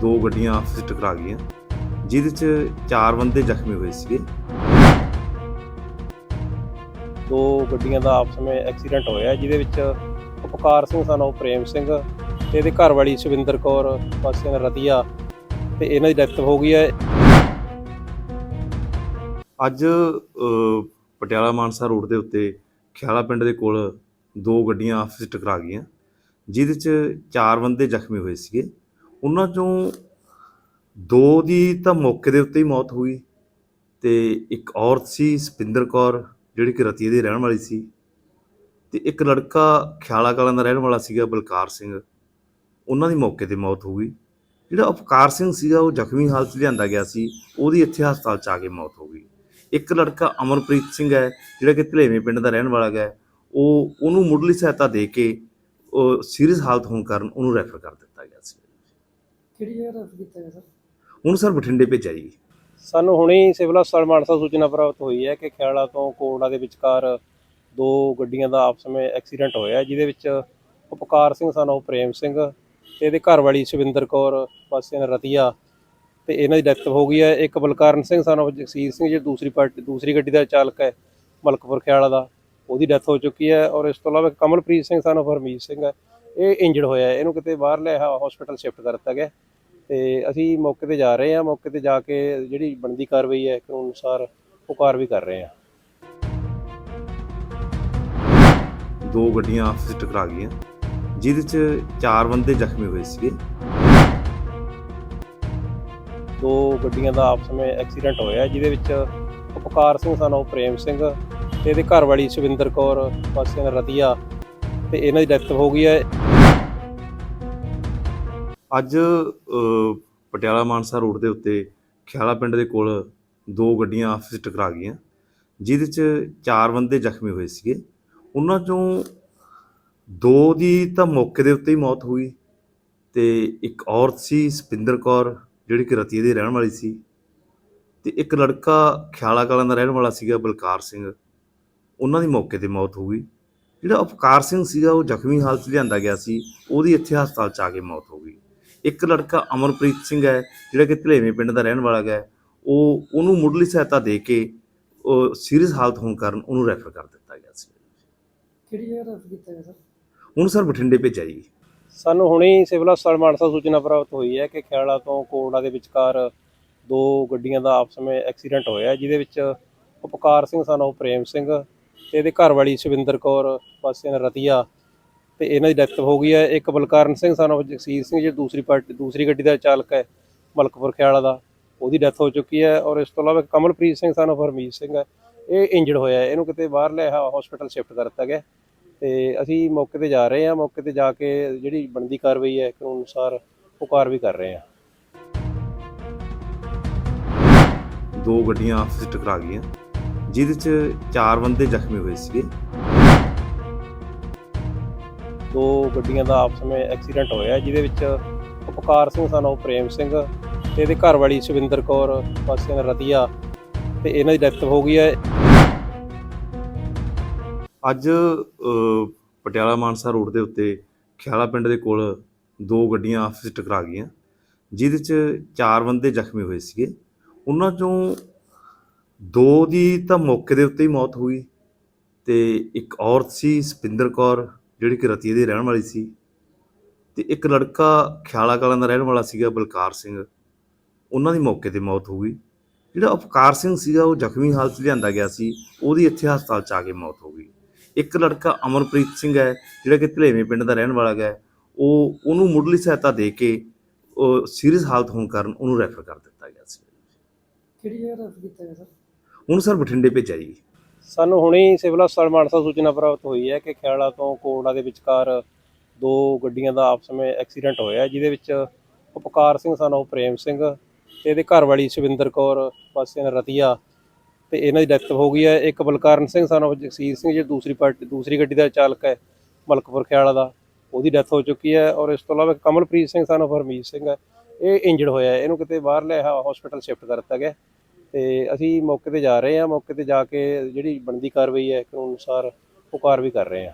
ਦੋ ਗੱਡੀਆਂ ਆਪਸ ਵਿੱਚ ਟਕਰਾ ਗਈਆਂ ਜਿਹਦੇ 'ਚ ਚਾਰ ਬੰਦੇ ਜ਼ਖਮੀ ਹੋਏ ਸੀਗੇ। ਦੋ ਗੱਡੀਆਂ ਦਾ ਆਪਸ ਵਿੱਚ ਐਕਸੀਡੈਂਟ ਹੋਇਆ ਜਿਹਦੇ ਵਿੱਚ ਉਪਕਾਰ ਸਿੰਘ ਸਾਨੂੰ ਪ੍ਰੇਮ ਸਿੰਘ ਤੇ ਇਹਦੇ ਘਰ ਵਾਲੀ ਸ਼ਵਿੰਦਰ ਕੌਰ ਵਾਸੀਆਂ ਰਤੀਆ ਤੇ ਇਹਨਾਂ ਦੀ ਡੈਥ ਹੋ ਗਈ ਹੈ। ਅੱਜ ਪਟਿਆਲਾ ਮਾਨਸਾ ਰੋਡ ਦੇ ਉੱਤੇ ਖਿਆਲਾ ਪਿੰਡ ਦੇ ਕੋਲ ਦੋ ਗੱਡੀਆਂ ਆਪਸ ਵਿੱਚ ਟਕਰਾ ਗਈਆਂ ਜਿਹਦੇ 'ਚ ਚਾਰ ਬੰਦੇ ਜ਼ਖਮੀ ਹੋਏ ਸੀਗੇ। ਉਹਨਾਂ 'ਚੋਂ ਦੋ ਦੀ ਤਾਂ ਮੌਕੇ ਦੇ ਉੱਤੇ ਹੀ ਮੌਤ ਹੋਈ ਤੇ ਇੱਕ ਔਰਤ ਸੀ, ਸਪਿੰਦਰ ਕੌਰ, ਜਿਹੜੀ ਕਿ ਰਤੀਏ ਦੀ ਰਹਿਣ ਵਾਲੀ ਸੀ ਤੇ ਇੱਕ ਲੜਕਾ ਖਿਆਲਾ ਕਲਾਂ ਦਾ ਰਹਿਣ ਵਾਲਾ ਸੀਗਾ, ਬਲਕਾਰ ਸਿੰਘ। ਉਹਨਾਂ ਦੀ ਮੌਕੇ ਤੇ ਮੌਤ ਹੋ ਗਈ। ਜਿਹੜਾ ਉਪਕਾਰ ਸਿੰਘ ਸੀਗਾ, ਉਹ ਜ਼ਖਮੀ ਹਾਲਤ ਲਿਆਂਦਾ ਗਿਆ ਸੀ। ਉਹਦੀ ਇੱਥੇ ਹਸਪਤਾਲ 'ਚ ਆ ਕੇ ਮੌਤ ਹੋ ਗਈ। ਇੱਕ ਲੜਕਾ ਅਮਰਪ੍ਰੀਤ ਸਿੰਘ ਹੈ, ਜਿਹੜਾ ਕਿ ਧਲੇਵੇਂ ਪਿੰਡ ਦਾ ਰਹਿਣ ਵਾਲਾ ਹੈ ਉਹ ਉਹਨੂੰ ਮੁੱਢਲੀ ਸਹਾਇਤਾ ਦੇ ਕੇ, ਉਹ ਸੀਰੀਅਸ ਹਾਲਤ ਹੋਣ ਕਾਰਨ ਉਹਨੂੰ ਰੈਫਰ ਕਰ ਦਿੱਤਾ ਗਿਆ ਸੀ। ਕਿਹੜੀ ਜਗ੍ਹਾ ਰੈਫਰ ਕੀਤਾ ਗਿਆ ਸਰ? ਹੁਣ ਸਰ ਬਠਿੰਡੇ ਭੇਜਿਆ ਜੀ। ਸਾਨੂੰ ਹੁਣੇ ਹੀ ਸਿਵਲ ਹਸਪਤਾਲ ਮਾਨਸਾ ਸੂਚਨਾ ਪ੍ਰਾਪਤ ਹੋਈ ਹੈ ਕਿ ਖਿਆਲਾ ਤੋਂ ਕੋਟੜਾ ਦੇ ਵਿਚਕਾਰ ਦੋ ਗੱਡੀਆਂ ਦਾ ਆਪਸ ਵਿੱਚ ਐਕਸੀਡੈਂਟ ਹੋਇਆ ਜਿਹਦੇ ਵਿੱਚ ਉਪਕਾਰ ਸਿੰਘ ਸਾਨੂੰ ਪ੍ਰੇਮ ਸਿੰਘ ਤੇ ਇਹਦੇ ਘਰ ਵਾਲੀ ਸ਼ਵਿੰਦਰ ਕੌਰ ਵਾਸੀਆਂ ਰਤੀਆ ਤੇ ਇਹਨਾਂ ਦੀ ਡੈਥ ਹੋ ਗਈ ਹੈ। ਇੱਕ ਬਲਕਾਰਨ ਸਿੰਘ ਸਾਨੂੰ ਜਗਸੀਰ ਸਿੰਘ ਜਿਹੜੀ ਦੂਸਰੀ ਪਾਰਟੀ ਦੂਸਰੀ ਗੱਡੀ ਦਾ ਚਾਲਕ ਹੈ ਮਲਕਪੁਰ ਖਿਆਲਾ ਦਾ ਉਹਦੀ ਡੈਥ ਹੋ ਚੁੱਕੀ ਹੈ ਔਰ ਇਸ ਤੋਂ ਇਲਾਵਾ ਕਮਲਪ੍ਰੀਤ ਸਿੰਘ ਸਾਨੂੰ ਹਰਮੀਤ ਸਿੰਘ ਹੈ ਇਹ ਇੰਜਰਡ ਹੋਇਆ ਹੈ। ਇਹਨੂੰ ਕਿਤੇ ਬਾਹਰਲੇ ਹਸਪੀਟਲ ਸ਼ਿਫਟ ਕਰ ਦਿੱਤਾ ਗਿਆ ਤੇ ਅਸੀਂ ਮੌਕੇ ਤੇ ਜਾ ਰਹੇ ਹਾਂ ਮੌਕੇ ਤੇ ਜਾ ਕੇ ਜਿਹੜੀ ਬਣਦੀ ਕਾਰਵਾਈ ਹੈ ਕਾਨੂੰਨ ਅਨੁਸਾਰ ਉਹ ਕਾਰਵਾਈ ਕਰ ਰਹੇ ਹਾਂ। ਦੋ ਗੱਡੀਆਂ ਆਪਸ ਵਿੱਚ ਟਕਰਾ ਗਈਆਂ ਜਿਹਦੇ 'ਚ ਚਾਰ ਬੰਦੇ ਜ਼ਖਮੀ ਹੋਏ ਸੀਗੇ। ਦੋ ਗੱਡੀਆਂ ਦਾ ਆਪਸ ਵਿੱਚ ਐਕਸੀਡੈਂਟ ਹੋਇਆ ਜਿਹਦੇ ਵਿੱਚ ਉਪਕਾਰ ਸਿੰਘ ਸਾਨੂੰ ਪ੍ਰੇਮ ਸਿੰਘ ਤੇ ਇਹਦੇ ਘਰ ਵਾਲੀ ਸ਼ਵਿੰਦਰ ਕੌਰ ਵਾਸੀਆਂ ਰਤੀਆ ਤੇ ਇਹਨਾਂ ਦੀ ਡੈਥ ਹੋ ਗਈ ਹੈ। ਅੱਜ ਪਟਿਆਲਾ ਮਾਨਸਾ ਰੋਡ ਦੇ ਉੱਤੇ ਖਿਆਲਾ ਪਿੰਡ ਦੇ ਕੋਲ ਦੋ ਗੱਡੀਆਂ ਆਪਸ ਵਿੱਚ ਟਕਰਾ ਗਈਆਂ, ਜਿਹਦੇ 'ਚ ਚਾਰ ਬੰਦੇ ਜ਼ਖਮੀ ਹੋਏ ਸੀਗੇ। ਉਹਨਾਂ 'ਚੋਂ ਦੋ ਦੀ ਤਾਂ ਮੌਕੇ ਦੇ ਉੱਤੇ ਹੀ ਮੌਤ ਹੋ ਗਈ ਤੇ ਇੱਕ ਔਰਤ ਸੀ, ਸਪਿੰਦਰ ਕੌਰ, ਜਿਹੜੀ ਕਿ ਰਤੀਏ ਦੀ ਰਹਿਣ ਵਾਲੀ ਸੀ। ਤੇ ਇੱਕ ਲੜਕਾ ਖਿਆਲਾ ਕਲਾਂ ਦਾ ਰਹਿਣ ਵਾਲਾ ਸੀਗਾ, ਬਲਕਾਰ ਸਿੰਘ। ਉਹਨਾਂ ਦੀ ਮੌਕੇ ਤੇ ਮੌਤ ਹੋ ਗਈ। ਜਿਹੜਾ ਉਪਕਾਰ ਸਿੰਘ ਸੀਗਾ, ਉਹ ਜ਼ਖਮੀ ਹਾਲਤ ਲਿਆਂਦਾ ਗਿਆ ਸੀ। ਉਹਦੀ ਇੱਥੇ ਹਸਪਤਾਲ 'ਚ ਆ ਕੇ ਮੌਤ ਹੋ ਗਈ ਇੱਕ ਲੜਕਾ ਅਮਰਪ੍ਰੀਤ ਸਿੰਘ ਹੈ ਜਿਹੜਾ ਕਿ ਧਲੇਵੇਂ ਪਿੰਡ ਦਾ ਰਹਿਣ ਵਾਲਾ ਹੈ ਉਹ ਉਹਨੂੰ ਮੁੱਢਲੀ ਸਹਾਇਤਾ ਦੇ ਕੇ ਉਹ ਸੀਰੀਅਸ ਹਾਲਤ ਹੋਣ ਕਾਰਨ ਉਹਨੂੰ ਰੈਫਰ ਕਰ ਦਿੱਤਾ ਗਿਆ ਸੀ। ਕਿਹੜੀ ਜਗ੍ਹਾ ਰੈਫਰ ਕੀਤਾ ਗਿਆ ਸਰ? ਹੁਣ ਸਰ ਬਠਿੰਡੇ ਭੇਜਿਆ ਜੀ। ਸਾਨੂੰ ਹੁਣੇ ਹੀ ਸਿਵਲ ਹਸਪਤਾਲ ਮਾਨਸਾ ਸੂਚਨਾ ਪ੍ਰਾਪਤ ਹੋਈ ਹੈ ਕਿ ਖਿਆਲਾ ਤੋਂ ਕੋਟੜਾ ਦੇ ਵਿਚਕਾਰ ਦੋ ਗੱਡੀਆਂ ਦਾ ਆਪਸ ਵਿੱਚ ਐਕਸੀਡੈਂਟ ਹੋਇਆ ਜਿਹਦੇ ਵਿੱਚ ਉਪਕਾਰ ਸਿੰਘ ਸਾਨੂੰ ਪ੍ਰੇਮ ਸਿੰਘ ਤੇ ਇਹਦੇ ਘਰ ਵਾਲੀ ਸ਼ਵਿੰਦਰ ਕੌਰ ਵਾਸੀਆਂ ਰਤੀਆ ਤੇ ਇਹਨਾਂ ਦੀ ਡੈਥ ਹੋ ਗਈ ਹੈ। ਇੱਕ ਬਲਕਾਰਨ ਸਿੰਘ ਸਾਨੂੰ ਜਗਸੀਰ ਸਿੰਘ, ਜਿਹੜੀ ਦੂਸਰੀ ਪਾਰਟੀ ਦੂਸਰੀ ਗੱਡੀ ਦਾ ਚਾਲਕ ਹੈ, ਮਲਕਪੁਰ ਖਿਆਲਾ ਦਾ, ਉਹਦੀ ਡੈਥ ਹੋ ਚੁੱਕੀ ਹੈ ਔਰ ਇਸ ਤੋਂ ਇਲਾਵਾ ਕਮਲਪ੍ਰੀਤ ਸਿੰਘ ਸਾਨੂੰ ਹਰਮੀਤ ਸਿੰਘ ਹੈ। ਇਹ ਇੰਜਰਡ ਹੋਇਆ ਇਹਨੂੰ ਕਿਤੇ ਬਾਹਰ ਬਾਹਰਲੇ ਹਸਪੀਟਲ ਸ਼ਿਫਟ ਕਰ ਦਿੱਤਾ ਗਿਆ। ਤੇ ਅਸੀਂ ਮੌਕੇ ਤੇ ਜਾ ਰਹੇ ਹਾਂ। ਮੌਕੇ ਤੇ ਜਾ ਕੇ ਜਿਹੜੀ ਬਣਦੀ ਕਾਰਵਾਈ ਹੈ, ਕਾਨੂੰਨ ਅਨੁਸਾਰ ਉਹ ਕਾਰਵਾਈ ਕਰ ਰਹੇ ਹਾਂ। ਦੋ ਗੱਡੀਆਂ ਆਪਸ ਵਿੱਚ ਟਕਰਾ ਗਈਆਂ, ਜਿਹਦੇ 'ਚ ਚਾਰ ਬੰਦੇ ਜ਼ਖਮੀ ਹੋਏ ਸੀਗੇ। ਦੋ ਗੱਡੀਆਂ ਦਾ ਆਪਸ ਵਿੱਚ ਐਕਸੀਡੈਂਟ ਹੋਇਆ, ਜਿਹਦੇ ਵਿੱਚ ਉਪਕਾਰ ਸਿੰਘ ਸਾਨੂੰ ਪ੍ਰੇਮ ਸਿੰਘ ਤੇ ਇਹਦੇ ਘਰ ਵਾਲੀ ਸ਼ਵਿੰਦਰ ਕੌਰ ਵਾਸੀਆਂ ਰਤੀਆ ਤੇ ਇਹਨਾਂ ਦੀ ਡੈਥ ਹੋ ਗਈ ਹੈ। ਅੱਜ ਪਟਿਆਲਾ ਮਾਨਸਾ ਰੋਡ ਦੇ ਉੱਤੇ ਖਿਆਲਾ ਪਿੰਡ ਦੇ ਕੋਲ ਦੋ ਗੱਡੀਆਂ ਆਪਸ ਵਿੱਚ ਟਕਰਾ ਗਈਆਂ, ਜਿਹਦੇ 'ਚ ਚਾਰ ਬੰਦੇ ਜ਼ਖਮੀ ਹੋਏ ਸੀਗੇ। ਉਹਨਾਂ 'ਚੋਂ ਦੋ ਦੀ ਤਾਂ ਮੌਕੇ ਦੇ ਉੱਤੇ ਹੀ ਮੌਤ ਹੋਈ ਤੇ ਇੱਕ ਔਰਤ ਸੀ, ਸਪਿੰਦਰ ਕੌਰ ਜਿਹੜੀ ਕਿ ਰਤੀਏ ਦੀ ਰਹਿਣ ਵਾਲੀ ਸੀ ਤੇ ਇੱਕ ਲੜਕਾ ਖਿਆਲਾ ਕਲਾਂ ਦਾ ਰਹਿਣ ਵਾਲਾ ਸੀਗਾ ਬਲਕਾਰ ਸਿੰਘ। ਉਹਨਾਂ ਦੀ ਮੌਕੇ ਤੇ ਮੌਤ ਹੋ ਗਈ। ਜਿਹੜਾ ਉਪਕਾਰ ਸਿੰਘ ਸੀਗਾ ਉਹ ਜ਼ਖਮੀ ਹਾਲਤ 'ਚ ਲਿਆਂਦਾ ਗਿਆ ਸੀ। ਉਹਦੀ ਇੱਥੇ ਹਸਪਤਾਲ 'ਚ ਆ ਕੇ ਮੌਤ ਹੋ ਗਈ। ਇੱਕ ਲੜਕਾ ਅਮਰਪ੍ਰੀਤ ਸਿੰਘ ਹੈ ਜਿਹੜਾ ਕਿ ਧਲੇਵੇਂ ਪਿੰਡ ਦਾ ਰਹਿਣ ਵਾਲਾ ਹੈ। ਉਹ ਉਹਨੂੰ ਮੁੱਢਲੀ ਸਹਾਇਤਾ ਦੇ ਕੇ ਉਹ ਸੀਰੀਅਸ ਹਾਲਤ ਹੋਣ ਕਾਰਨ ਉਹਨੂੰ ਰੈਫਰ ਕਰ ਦਿੱਤਾ ਗਿਆ ਸੀ। ਕਿਹੜੀ ਜਗ੍ਹਾ ਰੈਫਰ ਕੀਤਾ ਗਿਆ ਸਰ? ਹੁਣ ਸਰ ਬਠਿੰਡੇ ਭੇਜਿਆ ਜੀ। ਸਾਨੂੰ ਹੁਣੇ ਹੀ ਸਿਵਲ ਹਸਪਤਾਲ ਮਾਨਸਾ ਸੂਚਨਾ ਪ੍ਰਾਪਤ ਹੋਈ ਹੈ ਕਿ ਖਿਆਲਾ ਤੋਂ ਕੋੜਾ ਦੇ ਵਿਚਕਾਰ ਦੋ ਗੱਡੀਆਂ ਦਾ ਆਪਸ ਵਿੱਚ ਐਕਸੀਡੈਂਟ ਹੋਇਆ, ਜਿਹਦੇ ਵਿੱਚ ਉਪਕਾਰ ਸਿੰਘ ਸਾਨੂੰ ਪ੍ਰੇਮ ਸਿੰਘ ਤੇ ਇਹਦੇ ਘਰ ਵਾਲੀ ਸ਼ਵਿੰਦਰ ਕੌਰ ਵਾਸੀਆਂ ਰਤੀਆ ਤੇ ਇਹਨਾਂ ਦੀ ਡੈਥ ਹੋ ਗਈ ਹੈ। ਇੱਕ ਬਲਕਾਰਨ ਸਿੰਘ ਸਾਨੂੰ ਜਗਸੀਰ ਸਿੰਘ, ਜਿਹੜੀ ਦੂਸਰੀ ਪਾਰਟੀ, ਦੂਸਰੀ ਗੱਡੀ ਦਾ ਚਾਲਕ ਹੈ, ਮਲਕਪੁਰ ਖਿਆਲਾ ਦਾ, ਉਹਦੀ ਡੈਥ ਹੋ ਚੁੱਕੀ ਹੈ ਔਰ ਇਸ ਤੋਂ ਇਲਾਵਾ ਕਮਲਪ੍ਰੀਤ ਸਿੰਘ ਸਾਨੂੰ ਹਰਮੀਤ ਸਿੰਘ ਹੈ, ਇਹ ਇੰਜਰਡ ਹੋਇਆ ਹੈ। ਇਹਨੂੰ ਕਿਤੇ ਬਾਹਰ ਲਿਆ ਹਸਪੀਟਲ ਸ਼ਿਫਟ ਕਰ ਦਿੱਤਾ ਗਿਆ ਤੇ ਅਸੀਂ ਮੌਕੇ ਤੇ ਜਾ ਰਹੇ ਹਾਂ। ਮੌਕੇ ਤੇ ਜਾ ਕੇ ਜਿਹੜੀ ਬਣਦੀ ਕਾਰਵਾਈ ਹੈ ਕਾਨੂੰਨ ਅਨੁਸਾਰ ਉਹ ਕਾਰਵਾਈ ਕਰ ਰਹੇ ਹਾਂ।